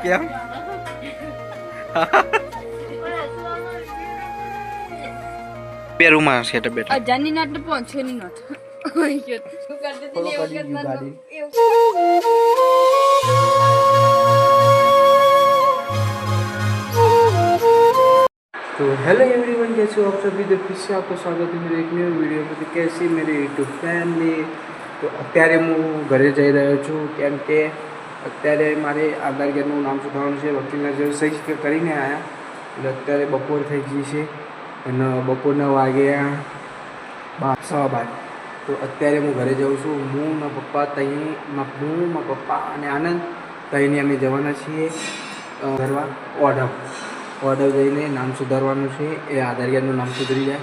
કેમ બે રૂમમાં છે તો બેઠા હજારની નોટ ને પાંચસો ની નોટ શું કરતી હતી ને એવું થોડું કરતા કરી ગયું એવું तो हेलो एवरीवन कैसे हो आप सभी तो फिर से आपका स्वागत है मेरे एक न्यू वीडियो में तो कैसी मेरी યુટ્યુબ ફેમિલી તો અત્યારે હું ઘરે જઈ રહ્યો છું કેમ કે અત્યારે મારે આધાર કાર્ડનું નામ સુધારવાનું છે, વકીલના જે સહી કરીને આવ્યા એટલે અત્યારે બપોર થઈ ગઈ છે અને બપોરના વાગ્યા બાર, સવા બાર. તો અત્યારે હું ઘરે જાઉં છું. હું મારા પપ્પા તહીં હું મારા પપ્પા અને આનંદ તહીંની અમે જવાના છીએ કરવા ઓર્ડર ઓર્ડર જઈને નામ સુધારવાનું છે. એ આધાર કાર્ડનું નામ સુધરી જાય.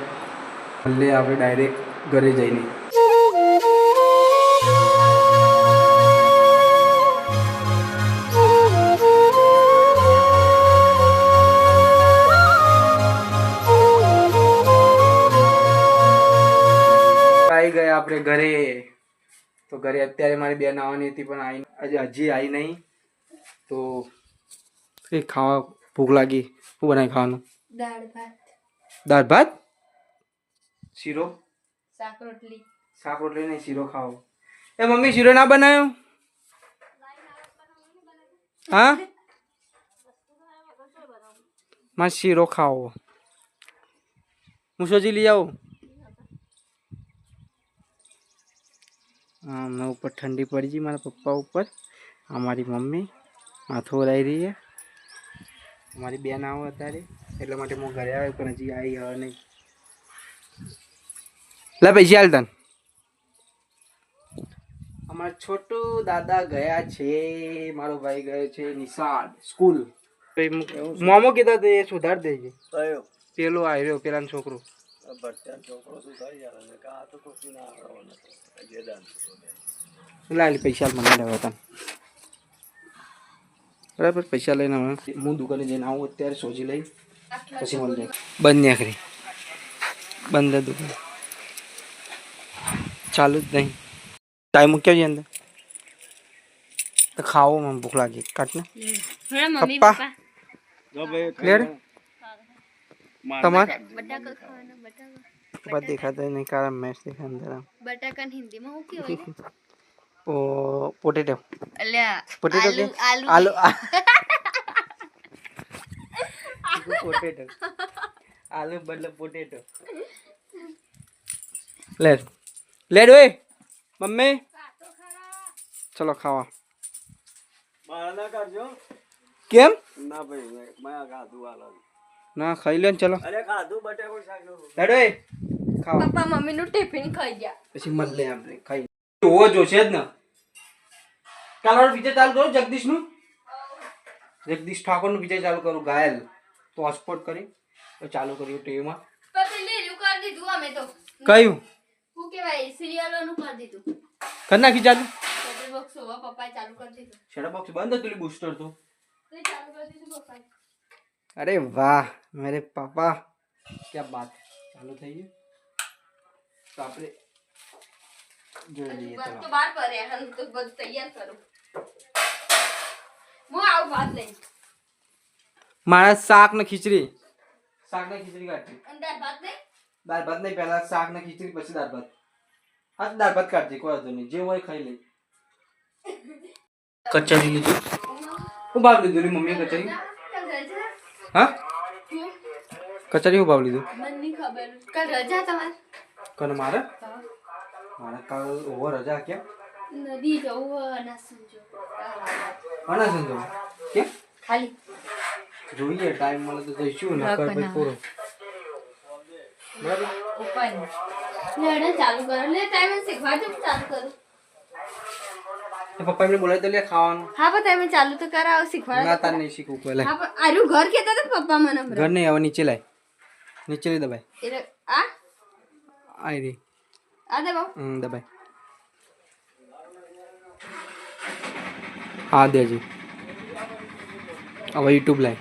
એટલે આપણે ડાયરેક્ટ ઘરે જઈને. ઘરે અત્યારે મારી બેન આવવાની હતી પણ આવી હજી હજી આવી નહીં. તો એ ખાવા ભૂખ લાગી. શું બનાવી ખાવાનું? દાળ ભાત. દાળ ભાત? શીરો? શાક રોટલી. શાક રોટલી નહીં શીરો ખાવો. એ મમ્મી શીરો ના બનાવ્યો હા? માં શીરો ખાવો. હું સોજી લઈ આવું. હમણાં ઉપર ઠંડી પડી ગઈ મારા પપ્પા ઉપર. અમારી મમ્મી. માથું ઓરાઈ રહી છે. મારી બેન આવો અત્યારે. એટલા માટે હું ઘરે આવ્યો પણ હજી આવી હવે નહીં. લે પૈસા હાલ તન. અમારા છોટું દાદા ગયા છે. મારો ભાઈ ગયો છે નિશાળ સ્કૂલ. મોમો કીધા તો એ સુધાર દેજે. પેલો આવ્યો પેલાનો છોકરો. લાલ પૈસા મને લેવા બરાબર પૈસા લઈને હવે હું દુકાને જઈને આવું અત્યારે સોજી લઈ પછી મળીએ બંધ નીકળી બંધ જ દુકાન. ચાલુ જ નહીં. ટાઈમ મૂક્યો છે અંદર. તો ખાવો મને ભૂખ લાગી. કાટ ને. પપ્પા. તમાર બટાકા ખાવાના બટાકા બાદ દેખાતા નહીં કારણ મેચ દેખા અંદર આમ બટાકા હિન્દીમાં શું કહેવાય ઓ પોટેટો અલ્યા પોટેટો કે આલુ આલુ પોટેટો આલુ બદલે પોટેટો લેડ લેડ ઓય મમ્મી ચલો ખાવા કેમ ના ખાઈ લે ને ચલો. લેડ ઓય ખાવા પપ્પા મમ્મી નું ટિફિન ખાઈ ગયા. પછી મત લે આપણે ખાઈ હોવો જોશે જ ને. કાલ બીજા ચાલુ કરો જગદીશનું જગદીશ ઠાકોરનું પિક્ચર ચાલુ કરું ઘાયલ. તો હોટસ્પોટ કરી તો ચાલુ કર્યું ટીવીમાં પપ્પા પેલી રીલ કરી દીધું અમે તો. કયું? શું કહેવાય સિરિયલોનું કરી દીધું. કરી નાખી ચાલુ? બોક્સ હોવા પપ્પાએ ચાલુ કરી દીધું. શેડા બોક્સ બંધ હતું બૂસ્ટર તો તો ચાલુ કરી દીધું પપ્પાએ. અરે વાહ. મેરે પાપા ક્યાં બાત ચાલુ થઈ ગયું તો આપણે જોઈ લઈએ તો બહાર પડે હું તો બધું તૈયાર કરું હું આવું ભાત લઈને મારા શાક ને ખીચડી શાક ને ખીચડી કાઢી અને દાળ ભાત નહીં દાળ ભાત નહીં પહેલા શાક ને ખીચડી પછી દાળ ભાત હા તો દાળ ભાત કાઢજે કોઈ વાંધો નહીં જે હોય ખાઈ લઈ કચરી લીધું હું ભાવ લીધું લી મમ્મીએ કચરી હા? કચરી હું ભાવ લીધું? મને ખબર. કાલ રજા તમારે? કને મારે? મારે કાલ ઓવર રજા કેમ? નદી જવું હોય ના સમજો અના સંજો કેમ? ખાલી. જોઈએ ટાઈમ મળે તો જઈશું ને કર ભાઈ પૂરો. બરાબર ઉપાય લેડે ચાલુ કરો. લે ટાઈમ શીખવાડજો તો ચાલુ કરું. પપ્પા એમને બોલાવી તો લે ખાવાનું. હા પણ તમે ચાલુ તો કરાવો શીખવાડો ના તાર નહીં શીખવું પહેલા. હા પણ આરું ઘર કહેતા તો પપ્પા મને ઘર નહીં હવે નીચે લાય. નીચે લઈ દબાય. એટલે આ? આઈ રી. આ દબાવ. હમ દબાય. હા દેજી હવે યુટ્યુબ લાય.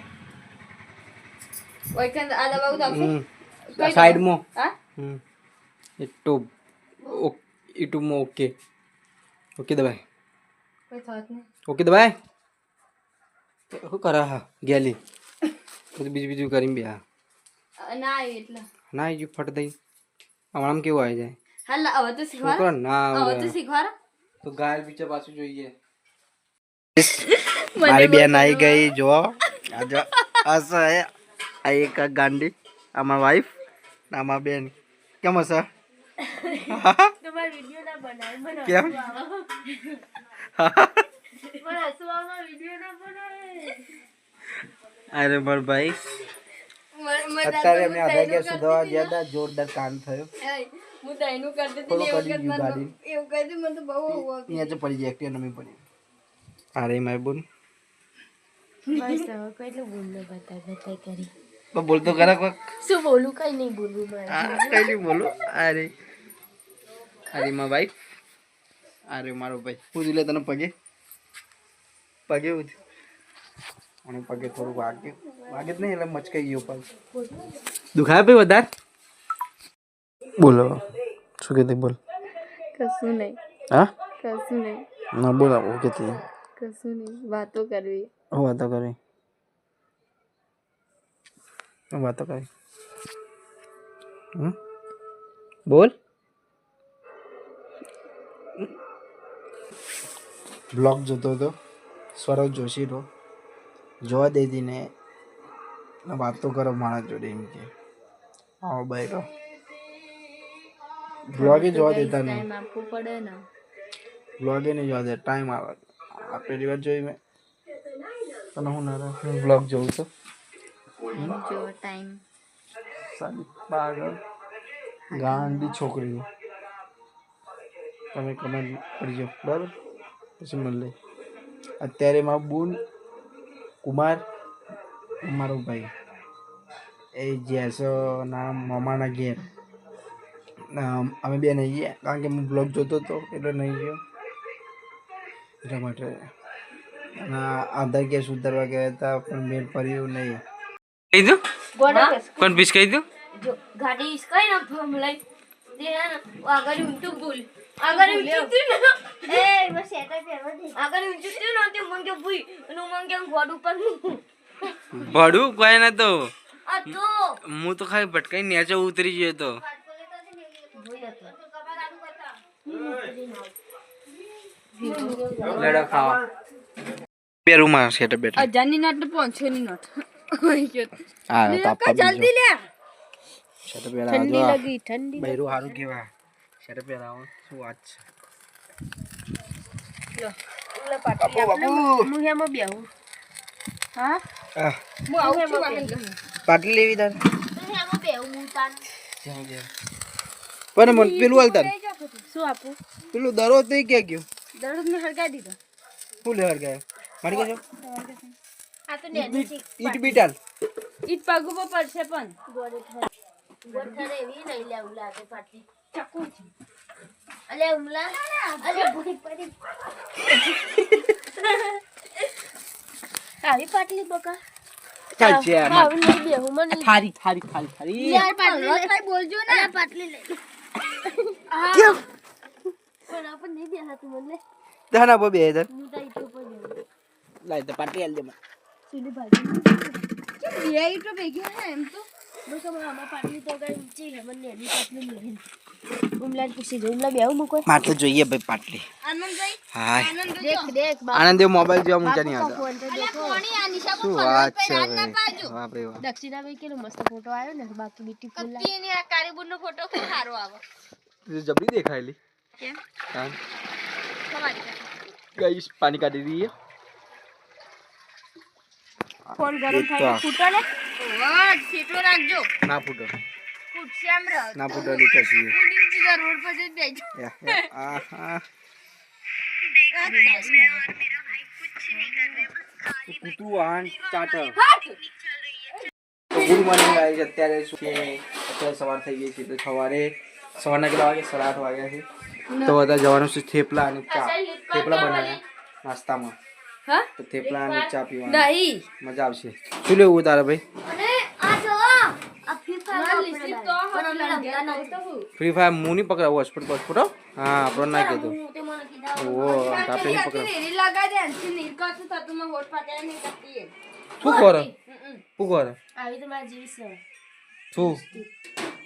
ઓય આ દબાવ તો આવશે? સાઈડ મો. હા? હમ યુટ્યુબ યુટ્યુબમાં ઓકે. ઓકે દબાય. કોઈ થત નહીં. ઓકે દબાય? શું કરા હા ગેલી. બીજું બીજું કરીને બી હા ના આવે એટલે. ના આવી ફટ દઈ. હમણાં કેવું આવી જાય? હાલ હવે તો શીખવાડો. ના હવે તો આવે શીખવાડો. તો ગાયલ પિક્ચર પાછું જોઈએ. મારી બેન આવી ગઈ જો. આજે હશે આ એક ગાંડી આમાં વાઈફ આમાં બેન. કેમ હશે? તમારે વિડિયો ના બનાય મને કેમ? મને હસવામાં વિડિયો ના બનાય અરે માર ભાઈ. અત્યારે અમે આધા ગયા સુધવા ગયા હતા જોરદાર કામ થયો. હું દહીંનું કરતી હતી થોડું એવું કરી ગયું કરતા ગાડી. એવું કરતી મને તો બહુ અહીંયા તો પડી. જાય એકટી નમી પડી અરે મારી બોન બસ હવે કેટલું બોલવું બતા બતા કરી. તો બોલતો કોક. શું બોલું? કઈ નહીં બોલું મારે. કઈ નહીં બોલો. અરે અરે માં ભાઈ અરે મારો ભાઈ. પૂછી લે તને પગે. પગે અને પગે થોડું વાગે વાગે જ નહીં એટલે મચકાઈ ગયો પગ દુખાય ભાઈ વધારે? બોલો શું કહેતી બોલ? કશું નહીં. હા? કશું નહીં. ના બોલા હું કહેતી કશું નહીં. વાતો કરવી. હું વાતો કરી? હું વાતો કરી? હમ? બોલ. બ્લોગ જોતો હતો સ્વરજ જોશીનો જોવા દેતી ને વાતો કરો મારા જોડે એમ કે. આવો બૈરો બ્લોગે જોવા દેતા નહીં. ટાઈમ આપવું પડે ને. બ્લોગે નહીં જોવા દે ટાઈમ આવે. આ પહેલી વાર જોઈ મેં. તને હું ના હું બ્લોગ જોઉં છું. જો ટાઈમ સાલી પાગલ. ગાંડી છોકરીઓ. તમે કમેન્ટ કરજો બરાબર? પછી મને લઈ. અત્યારે મારો બુન કુમાર મારો ભાઈ. એ જેસો ના મામાના ઘેર. અમે બે નહીં ગયા કારણ કે હું બ્લોગ જોતો હતો એટલે નહીં ગયો. એટલા માટે. અને આધાર ગેસ ઉતારવા ગયા હતા પણ મેળ પડ્યું નહીં. કહી દઉં? કોણ પીસ કહી દઉં? જો ગાડી કઈ ના ફોર્મ લઈ. આગળ ઊંચું ભૂલ આગળ ઊંચું થયું ને એ બસ એટા પહેરવા દે. આગળ ઊંચું થયું ને તે મંગે ભૂઈ અને મંગે ગોડ ઉપર. મૂકું. ભડું કોઈ ના તો. આ તો. હું તો ખાલી ભટકાઈ નીચે ઉતરી ગયો તો. લડા ખાવા. બે રૂમમાં સેટ બેઠા. હજારની નોટ ને પાંચસો ની નોટ હા તો જલ્દી લે. સેટ બેરા ઠંડી જો ઠંડી બૈરું સારું કેવા સેટ બેરાવો શું વાત છે. બાપુ બાપુ. હું એમાં બેહું. હા? પાટલી લેવી તાર પણ મને પેલું હાલ તાર શું આપું પેલું દરો તો ક્યાં ગયો દરરોજ ને હળગાવી દીધો ફૂલ લેવા ગયા મારી કહેજો આ તો છે ઈટ બીટ ઈટ પાગુ પડશે પણ ગોઠરે એવી નહીં લે ઉલા તે પાટલી ચકુ અલે ઉમલા અલે ભૂઈ પડી આવી પાટલી બકા પાટલી તો ઈટ જોઈએ ભાઈ પાટલી. આનંદ દેવ મોબાઈલ જોવા નહીં આવતા. શું વાત છે ભાઈ. દક્ષિણાભાઈ મસ્ત ફોટો આવ્યો ને બાકી બ્યુટીફુલ કારીબુર નો ફોટો ખૂબ સારો આવે. તું જબરી દેખાયેલી. ગાઈસ પાણી કાઢી દઈએ ફોન ગરમ થાય ફૂટો ને? વાહ રાખજો. ના ફૂટો. ના ફૂટીને સીધા રોડ પર જઈ બેજો આહા. કૂતરું આન ચાટર ગુડ મોર્નિંગ ગાઈસ અત્યારે શું છે અત્યારે સવાર થઈ ગઈ છે તો સવારે સવારના કેટલા વાગે સાડા આઠ વાગ્યા છે તો બધા જવાનું છે થેપલા અને ચા થેપલા બનાવ્યા નાસ્તામાં. હા? તો થેપલા અને ચા પીવાની. મજા આવશે. શું લેવું તારે ભાઈ અને આ જો આ ફ્રી ફાયર તો પણ અમે રમતા નથી ફ્રી ફાયર હું નહીં પકડાવું હોસ્પિટલ હોસ્પિટલ હા. આપણને ના કીધું. ઓ તાપે નહીં પકડ? નીરી લગાઈ દે અંથી નીર કરતું થતું માં હોટ પાટે નહીં કરતી એ. શું કરે? શું કરે? શું?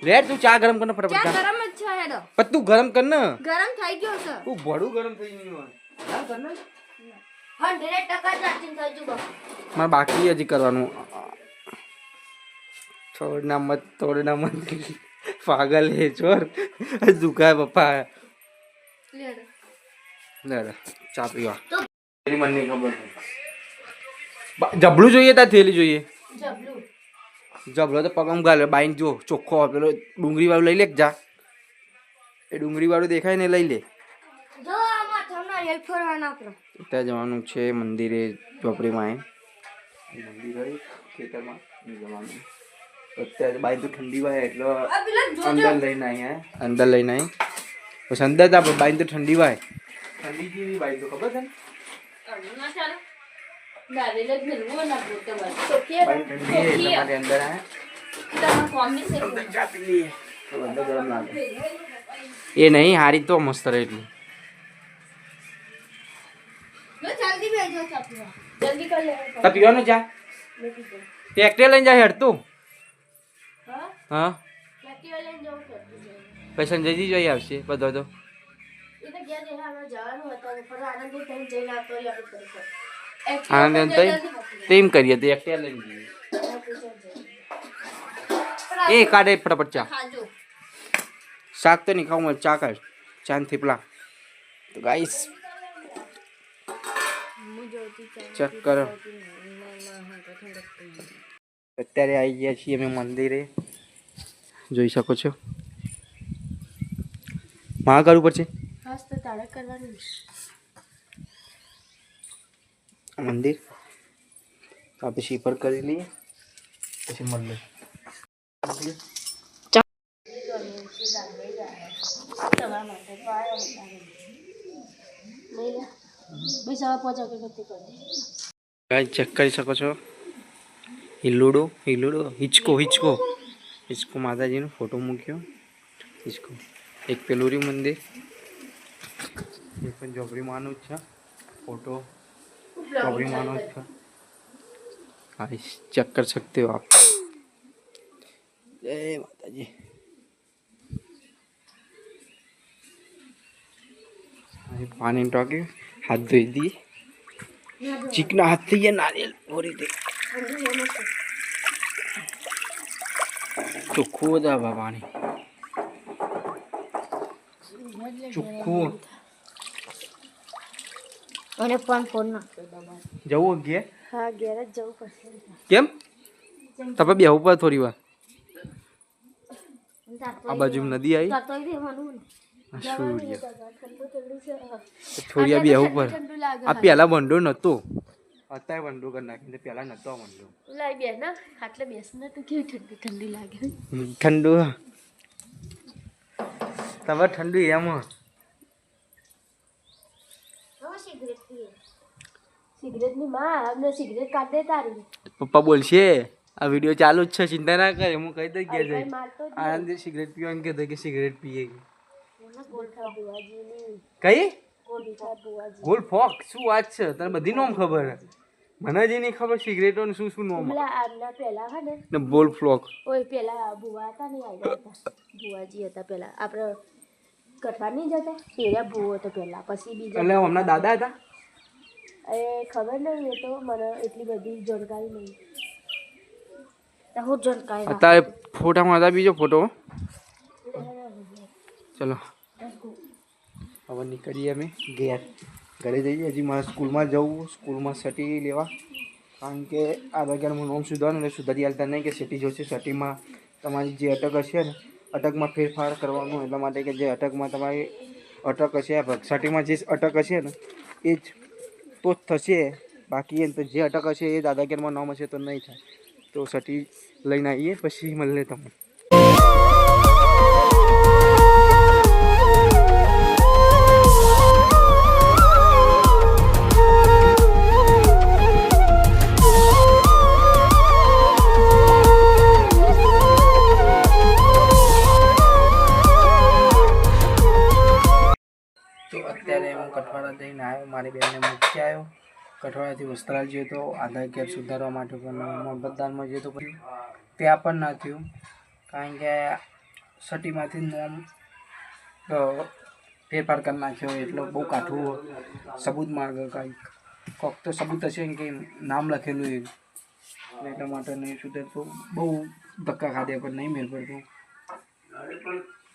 રેડ તું ચા ગરમ કર ફટાફટ ચા ચા. ગરમ જ છે હેડો. પણ તું ગરમ કર ને. ગરમ થઈ ગયો છે. તું ભડું ગરમ થઈ ગયું હોય. ચા કર ને. હંડ્રેડ ટકા ચાર્જિંગ થઈ ગયું મારે બાકી હજી કરવાનું. થોડના મત થોડના મત. પાગલ હે ચોર. દુખાય પપ્પા. લે ચા પીવા. તેરી મને ખબર. જબલું જોઈએ તા થેલી જોઈએ? જબલું. જબલો તો પગમ ગાલે બાઈન જો ચોખ્ખો પેલો ડુંગળી વાળું લઈ લે જા? એ ડુંગળી વાળું દેખાય ને લઈ લે. ત્યાં જવાનું છે મંદિરે ચોપડીમાં એ મંદિર ખેતરમાં જવાનું. અત્યારે બાઈ તો ઠંડી વાય એટલે અંદર લઈને હે. અંદર લઈને આવી પછી અંદર તા બાઈ તો ઠંડી વાય. ઠંડી જેવી બાઈ તો ખબર છે એ નહીં હારી તો મસ્ત રહે એટલી. લો જલ્દી ચપલા જલ્દી તા પીવાનું ચા? તે એકટે લઈને જાય હેડ તું. હા? પૈસા જઈ જોઈ આવશે બધો તો? આનંદ તેમ કરીએ તો લઈને એ કાઢે ફટાફટ ચા. શાક તો નહીં ખાવું ચા કાઢ ચા ને થેપલા તો ગાઈસ ચેક કરો. અત્યારે આવી ગયા છીએ અમે મંદિરે. જોઈ શકો છો. માં કરવું કરવાનું મંદિર. આપણે શીફર કરી લઈએ? પછી મળીએ. ચેક કરી શકો છો. હિલ્લુડો હિલ્લુડો હિચકો હિચકો. હિચકો માતાજીનો ફોટો મૂક્યો હિચકો એક પેલું રહ્યું મંદિર એ પણ જોબરી માનું જ છે ફોટો જોબરી માનો જ છે હા ચેક કરી सकते हो आप જય માતાજી અહીં પાણી ટોકી હાથ ધોઈ દઈએ ચીકના હાથ થઈ ગયા નારિયેલ ભરી દે ચોખ્ખું હતા પાણી ચોખ્ખું અને પણ ફોન જવું ઘેર હા ઘેર જ જવું પડશે કેમ તમે બેહવું પડે થોડી વાર આ બાજુ નદી આવી આ સૂર્ય થોડી પડે આ પહેલા ભંડો નતો અત્યારે ભંડો કરી નાખી પેલા નતો વંડો લાઈ બે ના આટલે બેસ ને તો કેવી ઠંડી ઠંડી લાગે ઠંડુ તમે ઠંડુ એમ હવે સિગરેટ પીએ સિગરેટની માં અમને સિગરેટ કાઢ દે તારી પપ્પા બોલશે આ વીડિયો ચાલુ જ છે ચિંતા ના કરે હું કહી દઈ ગયા જઈ આનંદ સિગરેટ પીવાનું કહેતો કે સિગરેટ પીએ ગોલખા બુવાજી ની કઈ ગોલખા ફોક શું વાત છે તને બધી નોમ ખબર મને જે નહીં ખબર સિગરેટો ને શું શું નોમ પેલા આમના પેલા હા ને? ને બોલ ફ્લોક. ઓય પેલા બુવા હતા ને આવ્યા હતા બુવાજી હતા પેલા. આપણે કઠવા નહીં જતા? પેલા ભૂવો હતો પેલા પછી બીજા એટલે હમણાં દાદા હતા? એ ખબર નહીં એ તો મને એટલી બધી જાણકારી નહીં તો હું જાણકારી રાખું. અત્યારે ફોટામાં હતા બીજો ફોટો? ચલો. હવે નીકળીએ અમે ઘેર. ઘરે જઈએ, હજી મારે સ્કૂલમાં જવું, સ્કૂલમાં સટી લેવા. કારણ કે આ વાગ્યાનું નોમ સુધારવાનું એટલે સુધારી હાલતા નહીં કે સટી જોશે. સટીમાં તમારી જે અટક હશે ને, અટકમાં ફેરફાર કરવાનો એટલા માટે કે જે અટકમાં તમારી અટક હશે સટીમાં જે અટક હશે ને, એ જ તો જ થશે. બાકી એમ તો જે અટક હશે એ દાદાગીરમાં નોમ હશે તો નહીં થાય. તો સટી લઈને આવીએ, પછી મળે તમને. તો અત્યારે હું કઠવા કરીને આવ્યો, મારી બેનને મૂકી આવ્યો. કઠવાળાથી વસ્ત્રાલ ગયો તો આધાર કાર્ડ સુધારવા માટે પણ મોહમ્મદદાનમાં ગયો તો પછી ત્યાં પણ ના થયું. કારણ કે સટીમાંથી નોમ ફેરફાર કરી નાખ્યો, એટલો બહુ કાઠું સબૂત માર્ગ કાંઈક. કોક તો સબૂત હશે કે નામ લખેલું એ. એટલે માટે નહીં સુધરતો બહુ ધક્કા ખાધે પણ નહીં મેળ પડતો.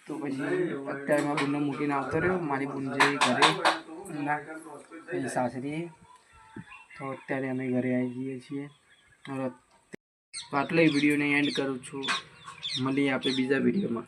તો પછી અત્યારે મારા બુનને મૂકીને આવતો રહ્યો, મારી બુન જે ઘરે. અહીં તો અત્યારે અમે ઘરે આવી જઈએ છીએ. હવે વિડીયોને એન્ડ કરું છું. મળીએ આપણે બીજા વિડીયોમાં.